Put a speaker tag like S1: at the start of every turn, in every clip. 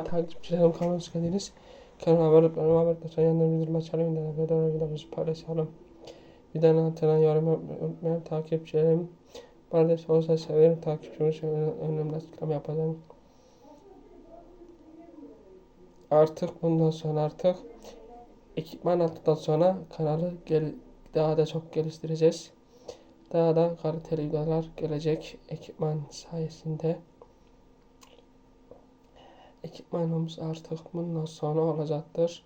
S1: takipçilerim kanalıma hoş geldiniz. Kanalıma abone olup kanalıma abone olursanız yanında bildirim açalım. Videoları videoları videomuzu paylaşalım. Videonun altına yorum unutmayın. Takipçilerim. Da olsa severim. Takipçilerimi severim. Önemli açıklama yapacağım. Artık bundan sonra artık ekipman aldıktan sonra kanalı gel daha da çok geliştireceğiz. Daha da kaliteli videolar gelecek ekipman sayesinde ekipmanımız artık bundan sonra olacaktır.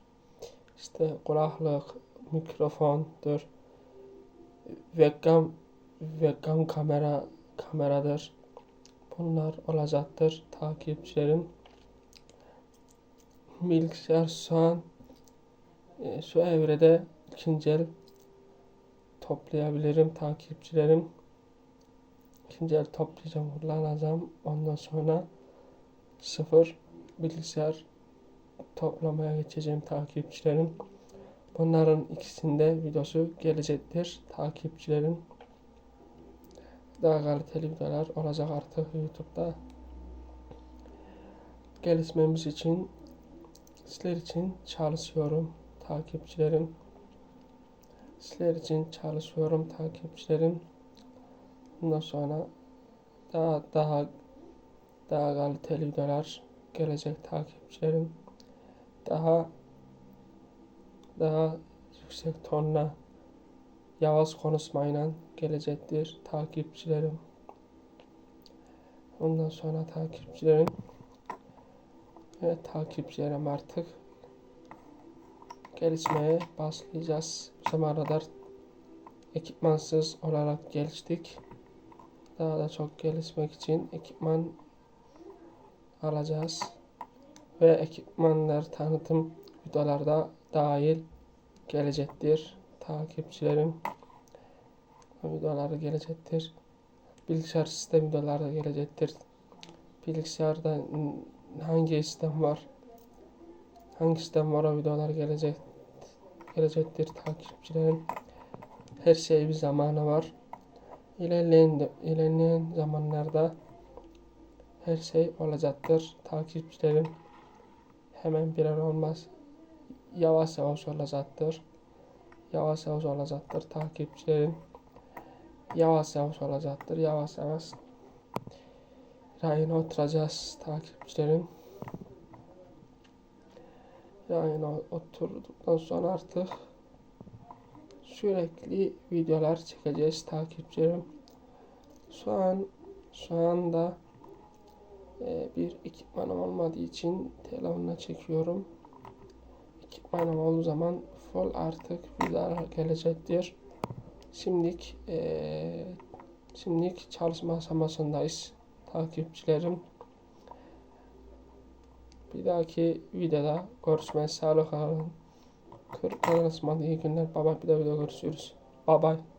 S1: İşte kulaklık, mikrofondur, webcam, webcam kamera, kameradır. Bunlar olacaktır takipçilerim. Bilgisayar şu e, şu evrede ikinci el toplayabilirim takipçilerim. İkinci el toplayacağım, kullanacağım. Ondan sonra sıfır bilgisayar toplamaya geçeceğim takipçilerim. Bunların ikisinde videosu gelecektir takipçilerim. Daha kaliteli videolar olacak artık YouTube'da. Gelişmemiz için sizler için çalışıyorum takipçilerim. Sizler için çalışıyorum takipçilerim. Bundan sonra daha daha daha kaliteli videolar gelecek takipçilerim. Daha daha yüksek tonla yavaş konuşmayla gelecektir takipçilerim. Ondan sonra takipçilerim evet takipçilerim artık gelişmeye başlayacağız. Kadar ekipmansız olarak geliştik. Daha da çok gelişmek için ekipman alacağız. Ve ekipmanlar tanıtım videolarda dahil gelecektir. Takipçilerim videoları gelecektir. Bilgisayar sistem videoları gelecektir. Bilgisayarda hangi sistem var? Hangi sistem var o videolar gelecek gelecektir takipçilerim. Her şey bir zamanı var. İlerleyen, ilerleyen zamanlarda her şey olacaktır. Takipçilerim hemen bir an olmaz. Yavaş yavaş olacaktır. Yavaş yavaş olacaktır takipçilerim. Yavaş yavaş olacaktır. Yavaş yavaş yayına oturacağız takipçilerim. Yayına oturduktan sonra artık sürekli videolar çekeceğiz takipçilerim. Şu an şu anda e, bir ekipmanım olmadığı için telefonla çekiyorum. Ekipmanım olduğu zaman full artık videolar gelecektir. Şimdilik e, şimdilik çalışma aşamasındayız takipçilerim. Bir dahaki videoda görüşmek sağlık kalın. Kırık kalın iyi günler. Baba bir de video görüşürüz. Bye bye.